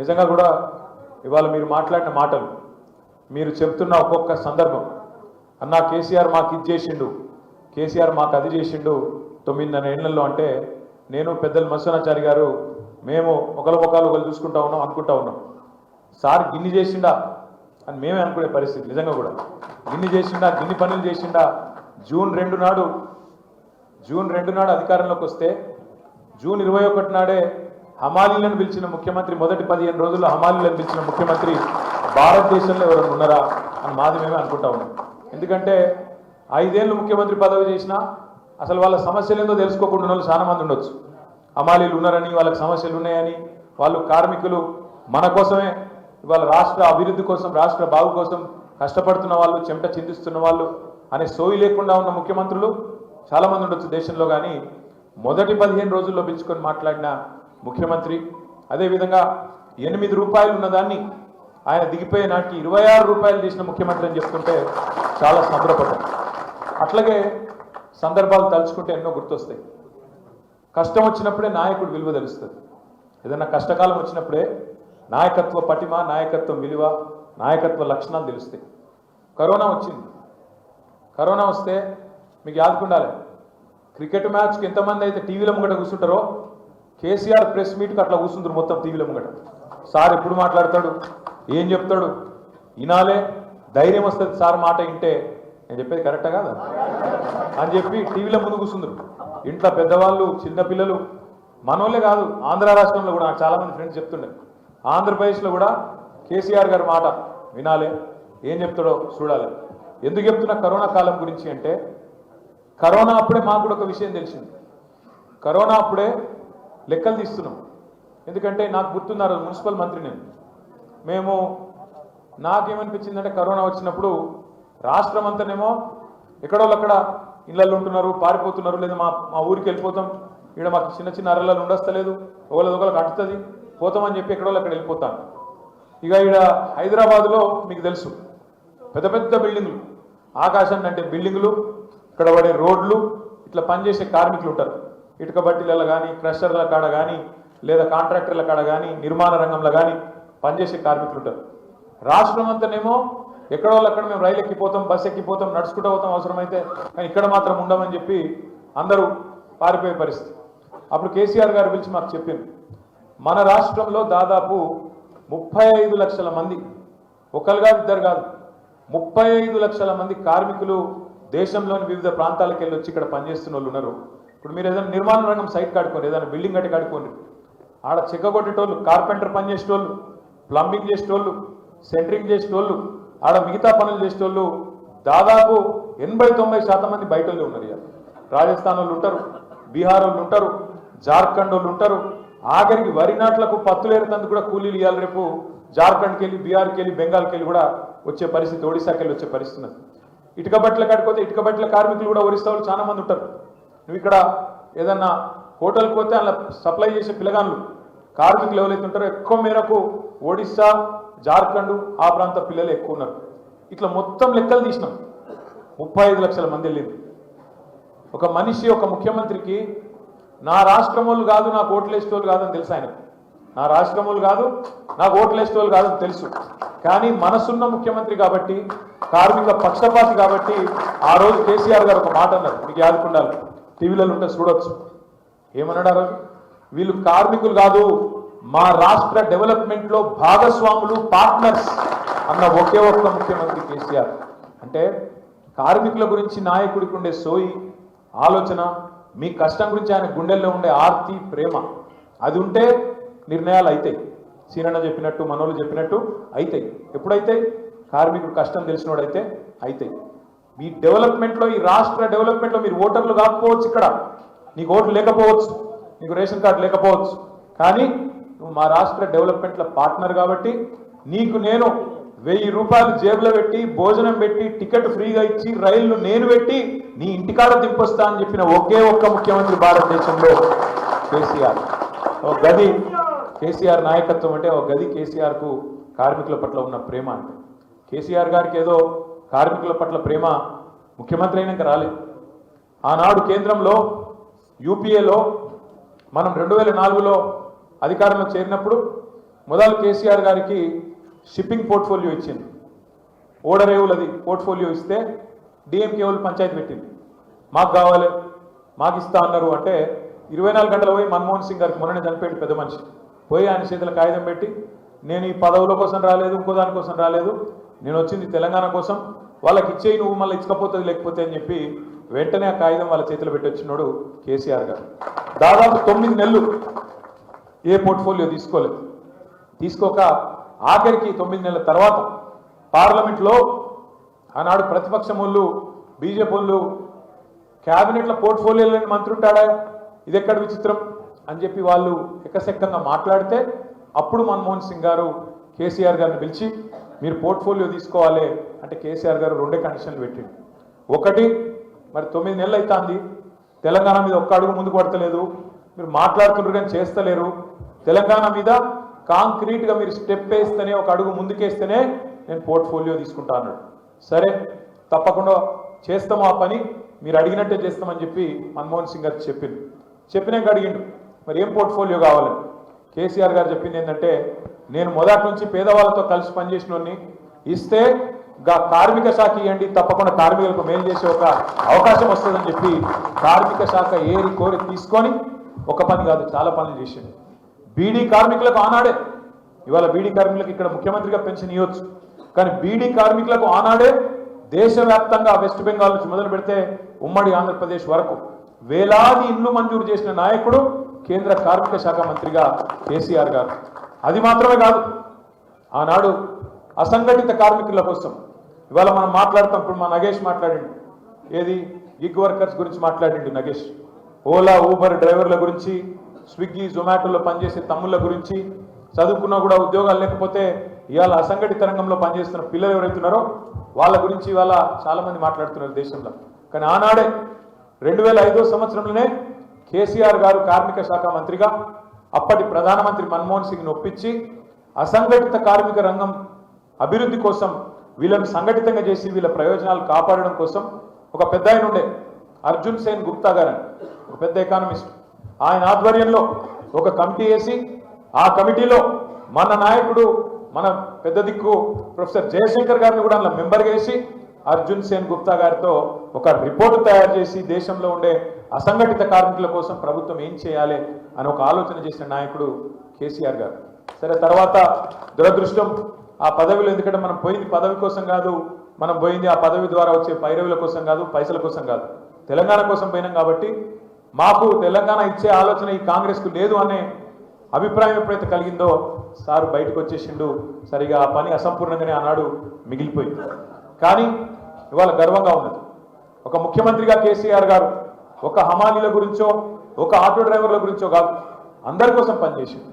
నిజంగా కూడా ఇవాళ మీరు మాట్లాడిన మాటలు మీరు చెప్తున్న ఒక్కొక్క సందర్భం. అన్నా కేసీఆర్ మాకు ఇది చేసిండు కేసీఆర్ మాకు అది చేసిండు తొమ్మిదిన్నర ఏళ్ళలో అంటే నేను పెద్దలు మత్స్యనాచారి గారు మేము ఒకరి ముఖాలు ఒకరు చూసుకుంటా ఉన్నాం అనుకుంటా ఉన్నాం. సార్ గిన్ని చేసిండా? అని మేమే అనుకునే పరిస్థితి నిజంగా కూడా. గిన్ని చేసిండా? గిన్ని పనులు చేసిండా? జూన్ రెండు నాడు జూన్ రెండు నాడు అధికారంలోకి వస్తే జూన్ ఇరవై ఒకటి నాడే హమాలీలను పిలిచిన ముఖ్యమంత్రి మొదటి పదిహేను రోజుల్లో హమాలీలను పిలిచిన ముఖ్యమంత్రి భారతదేశంలో ఎవరైనా ఉన్నారా అని మాది మేమే అనుకుంటా ఉన్నాం. ఎందుకంటే ఐదేళ్ళు ముఖ్యమంత్రి పదవి చేసినా అసలు వాళ్ళ సమస్యలు ఏందో తెలుసుకోకుండా వాళ్ళు చాలా మంది ఉండొచ్చు. హమాలీలు ఉన్నారని వాళ్ళకి సమస్యలు ఉన్నాయని వాళ్ళు కార్మికులు మన కోసమే ఇవాళ రాష్ట్ర అభివృద్ధి కోసం రాష్ట్ర బాగు కోసం కష్టపడుతున్న వాళ్ళు చెమట చిందిస్తున్న వాళ్ళు అనే సోయి లేకుండా ఉన్న ముఖ్యమంత్రులు చాలామంది ఉండొచ్చు దేశంలో కానీ. మొదటి పదిహేను రోజుల్లో పిలుచుకొని మాట్లాడిన ముఖ్యమంత్రి. అదేవిధంగా ఎనిమిది రూపాయలు ఉన్నదాన్ని ఆయన దిగిపోయే నాటికి ఇరవై ఆరు రూపాయలు తీసిన ముఖ్యమంత్రి అని చెప్తుంటే చాలా సంబరపడ్డాం. అట్లాగే సందర్భాలు తలుచుకుంటే ఎన్నో గుర్తొస్తాయి. కష్టం వచ్చినప్పుడే నాయకుడు విలువ తెలుస్తుంది. ఏదైనా కష్టకాలం వచ్చినప్పుడే నాయకత్వ పటిమ నాయకత్వం విలువ నాయకత్వ లక్షణాలు తెలుస్తాయి. కరోనా వచ్చింది. కరోనా వస్తే మీకు యాదుకుండాలి. క్రికెట్ మ్యాచ్కి ఎంతమంది అయితే టీవీలో ముంగట కూర్చుంటారో కేసీఆర్ ప్రెస్ మీట్కి అట్లా కూర్చుంటారు మొత్తం టీవీలో ముంగట. సార్ ఎప్పుడు మాట్లాడతాడు? ఏం చెప్తాడు? వినాలే ధైర్యం వస్తుంది సార్ మాట వింటే. నేను చెప్పేది కరెక్టా కాదా? అని చెప్పి టీవీలో ముందు కూర్చుందరు ఇంట్లో పెద్దవాళ్ళు చిన్నపిల్లలు మనోళ్ళే కాదు ఆంధ్ర రాష్ట్రంలో కూడా నాకు చాలామంది ఫ్రెండ్స్ చెప్తుండే. ఆంధ్రప్రదేశ్లో కూడా కేసీఆర్ గారి మాట వినాలే ఏం చెప్తాడో చూడాలి. ఎందుకు చెప్తున్నా కరోనా కాలం గురించి అంటే కరోనా అప్పుడే మాకు కూడా ఒక విషయం తెలిసింది. కరోనా అప్పుడే లెక్కలు తీస్తున్నాం. ఎందుకంటే నాకు గుర్తున్నారు మున్సిపల్ మంత్రి నేను. మేము నాకేమనిపించిందంటే కరోనా వచ్చినప్పుడు రాష్ట్రం అంతానేమో ఎక్కడోళ్ళు అక్కడ ఇళ్ళల్లో ఉంటున్నారు పారిపోతున్నారు లేదా మా మా ఊరికి వెళ్ళిపోతాం. ఇక్కడ మాకు చిన్న చిన్న అరలలో ఉండస్తలేదు. ఒకళ్ళది ఒకళ్ళకి అంటుతుంది. పోతామని చెప్పి ఎక్కడోళ్ళు అక్కడ వెళ్ళిపోతాను ఇక ఇక్కడ హైదరాబాద్లో మీకు తెలుసు పెద్ద పెద్ద బిల్డింగులు. ఆకాశం అంటే బిల్డింగులు ఇక్కడ పడే రోడ్లు ఇట్లా పనిచేసే కార్మికులు ఉంటారు. ఇటుక బట్టీలలో కానీ క్రషర్ల కాడ కానీ లేదా కాంట్రాక్టర్ల కాడ కానీ నిర్మాణ రంగంలో కానీ పనిచేసే కార్మికులు ఉంటారు. రాష్ట్రం అంతానేమో ఎక్కడో అక్కడ మేము రైలు ఎక్కిపోతాం బస్ ఎక్కిపోతాం నడుచుకుంటూ పోతాం అవసరమైతే కానీ ఇక్కడ మాత్రం ఉండమని చెప్పి అందరూ పారిపోయే పరిస్థితి. అప్పుడు కేసీఆర్ గారు పిలిచి మాకు చెప్పింది మన రాష్ట్రంలో దాదాపు ముప్పై ఐదు లక్షల మంది ఒకరు కాదు ఇద్దరు కాదు ముప్పై ఐదు లక్షల మంది కార్మికులు దేశంలోని వివిధ ప్రాంతాలకు వెళ్ళి వచ్చి ఇక్కడ పనిచేస్తున్న వాళ్ళు ఉన్నారు. ఇప్పుడు మీరు ఏదైనా నిర్మాణ రంగం సైట్ కట్టుకోండి ఏదైనా బిల్డింగ్ కట్టి కట్టుకోండి. ఆడ చిక్క కొట్టేటోళ్ళు కార్పెంటర్ పని చేసేటోళ్ళు ప్లంబింగ్ చేసేటోళ్ళు సెంటరింగ్ చేసేటోళ్ళు ఆడ మిగతా పనులు చేసేటోళ్ళు దాదాపు ఎనభై తొంభై శాతం మంది బయట ఉన్నారు ఇక రాజస్థాన్ వాళ్ళు ఉంటారు బీహార్ వాళ్ళు ఉంటారు జార్ఖండ్ వాళ్ళు ఉంటారు. ఆఖరికి వరి నాట్లకు పత్తులు ఏరుతందుకు కూడా కూలీలు ఇవ్వాలి రేపు. జార్ఖండ్కి వెళ్ళి బీహార్కి వెళ్ళి బెంగాల్కి వెళ్ళి కూడా వచ్చే పరిస్థితి ఒడిశాకి వెళ్ళి వచ్చే పరిస్థితి ఇటుక బట్టలు కట్టుకోతే ఇటుక బట్టల కార్మికులు కూడా ఒరిస్తా వాళ్ళు చాలా మంది ఉంటారు. నువ్వు ఇక్కడ ఏదన్నా హోటల్కి పోతే అలా సప్లై చేసే పిల్లగాళ్ళు కార్మికులు ఎవరైతే ఉంటారో ఎక్కువ మేరకు ఒడిస్సా జార్ఖండ్ ఆ ప్రాంత పిల్లలు ఎక్కువ ఉన్నారు. ఇట్లా మొత్తం లెక్కలు తీసినాం. ముప్పై ఐదు లక్షల మంది వెళ్ళింది ఒక మనిషి ఒక ముఖ్యమంత్రికి నా రాష్ట్రములు కాదు నాకు ఓట్లు వాళ్ళు కాదని తెలుసు ఆయనకు. నా రాష్ట్రములు కాదు నాకు ఓట్లు వాళ్ళు కాదని తెలుసు. కానీ మనసున్న ముఖ్యమంత్రి కాబట్టి కార్మిక పక్షపాతి కాబట్టి ఆ రోజు కేసీఆర్ గారు ఒక మాట అన్నారు. మీకు యాదుకుండాలి. టీవీలలో ఉంటే చూడొచ్చు. ఏమన్నాడారు వీళ్ళు కార్మికులు కాదు మా రాష్ట్ర డెవలప్మెంట్లో భాగస్వాములు పార్ట్నర్స్ అన్న ఒకే ఒక్క ముఖ్యమంత్రి కేసీఆర్. అంటే కార్మికుల గురించి నాయకుడికి ఉండే సోయి ఆలోచన మీ కష్టం గురించి ఆయన గుండెల్లో ఉండే ఆర్తి ప్రేమ అది ఉంటే నిర్ణయాలు అవుతాయి సీనన్న చెప్పినట్టు మనోళ్ళు చెప్పినట్టు అవుతాయి ఎప్పుడైతాయి? కార్మికుడు కష్టం తెలిసినోడైతే అవుతాయి మీ డెవలప్మెంట్లో ఈ రాష్ట్ర డెవలప్మెంట్లో మీరు ఓటర్లు కాకపోవచ్చు ఇక్కడ. నీకు ఓట్లు లేకపోవచ్చు. నీకు రేషన్ కార్డు లేకపోవచ్చు. కానీ నువ్వు మా రాష్ట్ర డెవలప్మెంట్లో పార్ట్నర్ కాబట్టి నీకు నేను వెయ్యి రూపాయలు జేబులో పెట్టి భోజనం పెట్టి టికెట్ ఫ్రీగా ఇచ్చి రైళ్ళు నేను పెట్టి నీ ఇంటికాడ దింపొస్తా అని చెప్పిన ఒకే ఒక్క ముఖ్యమంత్రి భారతదేశంలో కేసీఆర్. ఒక గది కేసీఆర్ నాయకత్వం అంటే ఒక గది కేసీఆర్కు కార్మికుల పట్ల ఉన్న ప్రేమ అంటే. కేసీఆర్ గారికి ఏదో కార్మికుల పట్ల ప్రేమ ముఖ్యమంత్రి అయినాక రాలేదు ఆనాడు కేంద్రంలో యూపీఏలో మనం రెండు వేల నాలుగులో అధికారంలో చేరినప్పుడు మొదలు కేసీఆర్ గారికి షిప్పింగ్ పోర్ట్ఫోలియో ఇచ్చింది. ఓడరేవులది పోర్ట్ఫోలియో ఇస్తే డిఎంకే వాళ్ళు పంచాయతీ పెట్టింది. మాకు కావాలి మాకు ఇస్తా అన్నారు అంటే ఇరవై నాలుగు గంటలు పోయి మన్మోహన్ సింగ్ గారికి మొన్ననే చనిపోయాడు పెద్ద మనిషి. పోయి ఆయన చేతుల కాగితం పెట్టి నేను ఈ పదవుల కోసం రాలేదు ఇంకో దాని కోసం రాలేదు నేను వచ్చింది తెలంగాణ కోసం వాళ్ళకి ఇచ్చేయి నువ్వు మళ్ళీ ఇచ్చకపోతుంది లేకపోతే అని చెప్పి వెంటనే ఆ కాగితం వాళ్ళ చేతిలో పెట్టి వచ్చినాడు కేసీఆర్ గారు. దాదాపు తొమ్మిది నెలలు ఏ పోర్ట్ఫోలియో తీసుకోలేదు. తీసుకోక ఆఖరికి తొమ్మిది నెలల తర్వాత పార్లమెంట్లో ఆనాడు ప్రతిపక్షం వాళ్ళు బీజేపీ వాళ్ళు క్యాబినెట్ల పోర్ట్ఫోలియో లేని మంత్రి ఉంటాడా? ఇది ఎక్కడ విచిత్రం? అని చెప్పి వాళ్ళు ఎక్కసెక్కంగా మాట్లాడితే అప్పుడు మన్మోహన్ సింగ్ గారు కేసీఆర్ గారిని పిలిచి మీరు పోర్ట్ఫోలియో తీసుకోవాలి అంటే కేసీఆర్ గారు రెండే కండిషన్లు పెట్టిండు. ఒకటి మరి తొమ్మిది నెలలు అవుతుంది తెలంగాణ మీద ఒక్క అడుగు ముందుకు పడతలేదు. మీరు మాట్లాడుతుండ్రు కానీ చేస్తలేరు. తెలంగాణ మీద కాంక్రీట్గా మీరు స్టెప్ వేస్తేనే ఒక అడుగు ముందుకేస్తేనే నేను పోర్ట్ఫోలియో తీసుకుంటా అన్నాడు. సరే తప్పకుండా చేస్తాము ఆ పని. మీరు అడిగినట్టే చేస్తామని చెప్పి మన్మోహన్ సింగ్ గారు చెప్పింది చెప్పినాక అడిగిండు మరి ఏం పోర్ట్ఫోలియో కావాలని కేసీఆర్ గారు చెప్పింది ఏంటంటే నేను మొదటి నుంచి పేదవాళ్ళతో కలిసి పనిచేసిన ఇస్తే గా కార్మిక శాఖ ఇవ్వండి తప్పకుండా కార్మికులకు మేలు చేసే ఒక అవకాశం వస్తుందని చెప్పి కార్మిక శాఖ ఏరి కోరి తీసుకొని ఒక పని కాదు చాలా పనులు చేసింది. బీడీ కార్మికులకు ఆనాడే ఇవాళ బీడీ కార్మికులకు ఇక్కడ ముఖ్యమంత్రిగా పెన్షన్ ఇవ్వచ్చు. కానీ బీడీ కార్మికులకు ఆనాడే దేశవ్యాప్తంగా వెస్ట్ బెంగాల్ నుంచి మొదలు పెడితే ఉమ్మడి ఆంధ్రప్రదేశ్ వరకు వేలాది ఇల్లు మంజూరు చేసిన నాయకుడు కేంద్ర కార్మిక శాఖ మంత్రిగా కేసీఆర్ గారు. అది మాత్రమే కాదు. ఆనాడు అసంఘటిత కార్మికుల కోసం ఇవాళ మనం మాట్లాడతాం. ఇప్పుడు మా నగేష్ మాట్లాడిండు. ఏది? గిగ్ వర్కర్స్ గురించి మాట్లాడిండు నగేష్. ఓలా ఊబర్ డ్రైవర్ల గురించి స్విగ్గీ జొమాటోలో పనిచేసే తమ్ముళ్ళ గురించి చదువుకున్నా కూడా ఉద్యోగాలు లేకపోతే ఇవాళ అసంఘటిత రంగంలో పనిచేస్తున్న పిల్లలు ఎవరైతున్నారో వాళ్ళ గురించి ఇవాళ చాలామంది మాట్లాడుతున్నారు దేశంలో. కానీ ఆనాడే రెండు వేల ఐదో సంవత్సరంలోనే కేసీఆర్ గారు కార్మిక శాఖ మంత్రిగా అప్పటి ప్రధానమంత్రి మన్మోహన్ సింగ్ నొప్పించి అసంఘటిత కార్మిక రంగం అభివృద్ధి కోసం వీళ్ళను సంఘటితంగా చేసి వీళ్ళ ప్రయోజనాలు కాపాడడం కోసం ఒక పెద్ద ఆయన ఉండే అర్జున్ సేన్ గుప్తా గారు అని, ఒక పెద్ద ఎకానమిస్ట్. ఆయన ఆధ్వర్యంలో ఒక కమిటీ వేసి ఆ కమిటీలో మన నాయకుడు మన పెద్ద దిక్కు ప్రొఫెసర్ జయశంకర్ గారిని కూడా అందులో మెంబర్గా వేసి అర్జున్ సేన్ గుప్తా గారితో ఒక రిపోర్టు తయారు చేసి దేశంలో ఉండే అసంఘటిత కార్మికుల కోసం ప్రభుత్వం ఏం చేయాలి అని ఒక ఆలోచన చేసిన నాయకుడు కేసీఆర్ గారు. సరే తర్వాత దురదృష్టం ఆ పదవిలో ఎందుకంటే మనం పోయింది పదవి కోసం కాదు మనం పోయింది ఆ పదవి ద్వారా వచ్చే పైరవుల కోసం కాదు పైసల కోసం కాదు. తెలంగాణ కోసం పోయినాం కాబట్టి మాకు తెలంగాణ ఇచ్చే ఆలోచన ఈ కాంగ్రెస్కు లేదు అనే అభిప్రాయం ఎప్పుడైతే కలిగిందో సారు బయటకు వచ్చేసిండు. సరిగా ఆ పని అసంపూర్ణంగానే ఆనాడు మిగిలిపోయింది. కానీ ఇవాళ గర్వంగా ఉన్నది. ఒక ముఖ్యమంత్రిగా కేసీఆర్ గారు ఒక హమాలీల గురించో ఒక ఆటో డ్రైవర్ల గురించో కాదు అందరి కోసం పనిచేసింది.